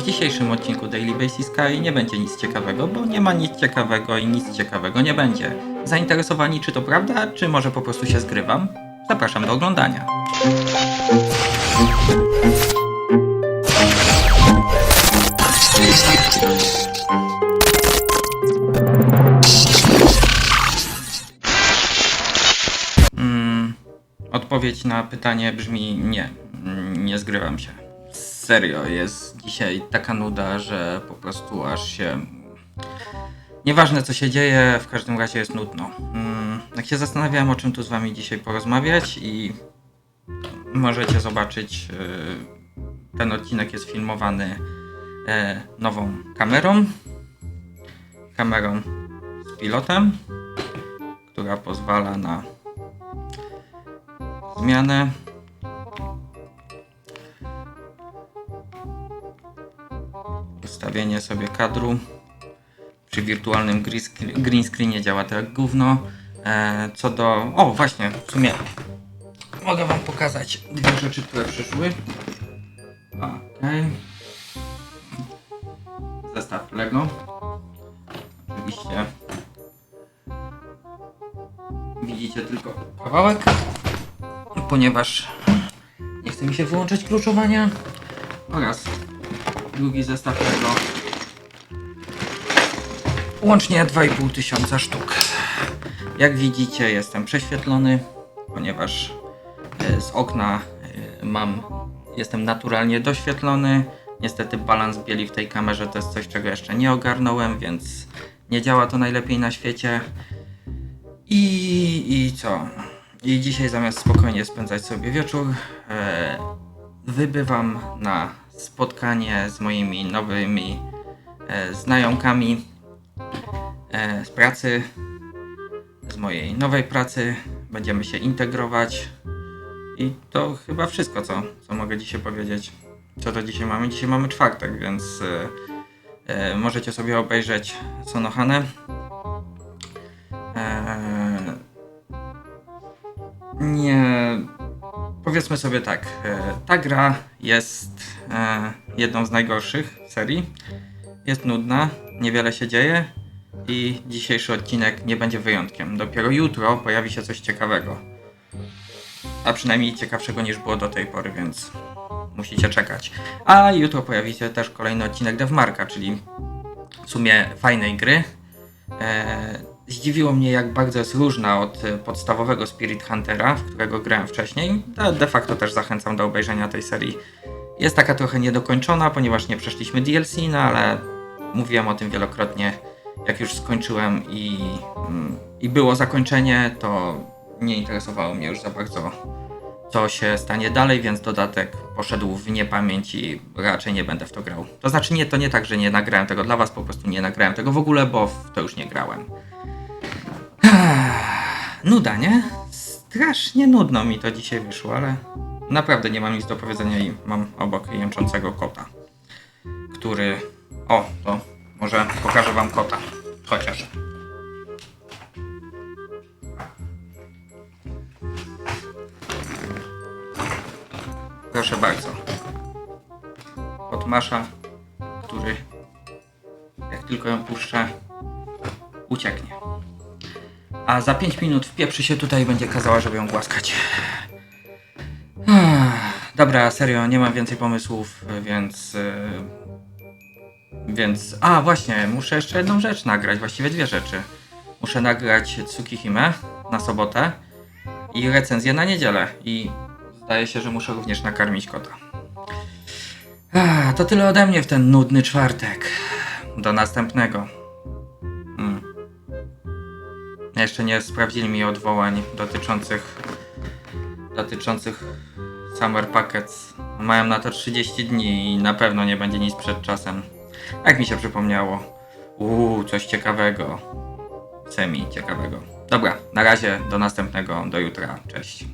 W dzisiejszym odcinku Daily Basis Sky nie będzie nic ciekawego, bo nie ma nic ciekawego i nic ciekawego nie będzie. Zainteresowani czy to prawda, czy może po prostu się zgrywam? Zapraszam do oglądania. Mm, odpowiedź na pytanie brzmi nie. Nie zgrywam się. Serio, jest dzisiaj taka nuda, że po prostu aż się. Nieważne co się dzieje, w każdym razie jest nudno. Mm, Jak się zastanawiałem, o czym tu z wami dzisiaj porozmawiać, i możecie zobaczyć, yy, ten odcinek jest filmowany e, nową kamerą. Kamerą z pilotem, która pozwala na zmianę. Ustawienie sobie kadru. Przy wirtualnym green screen- green screenie działa to jak. E, co do... O, właśnie, w sumie mogę wam pokazać dwie rzeczy, które przyszły. Okej. Zestaw Lego. Oczywiście widzicie tylko kawałek, ponieważ nie chce mi się wyłączyć kluczowania oraz drugi zestaw Lego. Łącznie 2,5 tysiąca sztuk. Jak widzicie jestem prześwietlony, ponieważ e, z okna e, mam, jestem naturalnie doświetlony. Niestety balans bieli w tej kamerze to jest coś, czego jeszcze nie ogarnąłem, więc nie działa to najlepiej na świecie. I, I co? I dzisiaj zamiast spokojnie spędzać sobie wieczór, e, wybywam na spotkanie z moimi nowymi e, znajomkami e, z pracy, z mojej nowej pracy. Będziemy się integrować. I to chyba wszystko, co, co mogę dzisiaj powiedzieć. Co to dzisiaj mamy? Dzisiaj mamy czwartek, więc e, e, możecie sobie obejrzeć Sonohane. Eee, nie. Powiedzmy sobie tak. E, ta gra jest e, jedną z najgorszych serii. Jest nudna, niewiele się dzieje i dzisiejszy odcinek nie będzie wyjątkiem. Dopiero jutro pojawi się coś ciekawego. A przynajmniej ciekawszego niż było do tej pory, więc musicie czekać. A jutro pojawi się też kolejny odcinek Devmarka, czyli w sumie fajnej gry. Zdziwiło mnie, jak bardzo jest różna od e, podstawowego Spirit Huntera, w którego grałem wcześniej. De, de facto też zachęcam do obejrzenia tej serii. Jest taka trochę niedokończona, ponieważ nie przeszliśmy DLC, no ale mówiłem o tym wielokrotnie. Jak już skończyłem i, mm, i było zakończenie, to nie interesowało mnie już za bardzo, co się stanie dalej, więc dodatek poszedł w niepamięć i raczej nie będę w to grał. To znaczy nie, to nie tak, że nie nagrałem tego dla was, po prostu nie nagrałem tego w ogóle, bo w to już nie grałem. Nuda, nie? Strasznie nudno mi to dzisiaj wyszło, ale naprawdę nie mam nic do powiedzenia i mam obok jęczącego kota, który... O, to może pokażę wam kota. Chociaż. Proszę bardzo. Kot Masza, który jak tylko ją puszczę, ucieknie. A za 5 minut wpieprzy się tutaj będzie kazała, żeby ją głaskać. Dobra, serio, nie mam więcej pomysłów, więc... yy, Więc... A, właśnie, muszę jeszcze jedną rzecz nagrać, właściwie dwie rzeczy. Muszę nagrać Tsukihime na sobotę i recenzję na niedzielę. I zdaje się, że muszę również nakarmić kota. To tyle ode mnie w ten nudny czwartek. Do następnego. Jeszcze nie sprawdzili mi odwołań dotyczących dotyczących Summer Packets. Mają na to 30 dni i na pewno nie będzie nic przed czasem. Jak mi się przypomniało. Uuu, coś ciekawego. Semi ciekawego. Dobra, na razie, do następnego, do jutra. Cześć.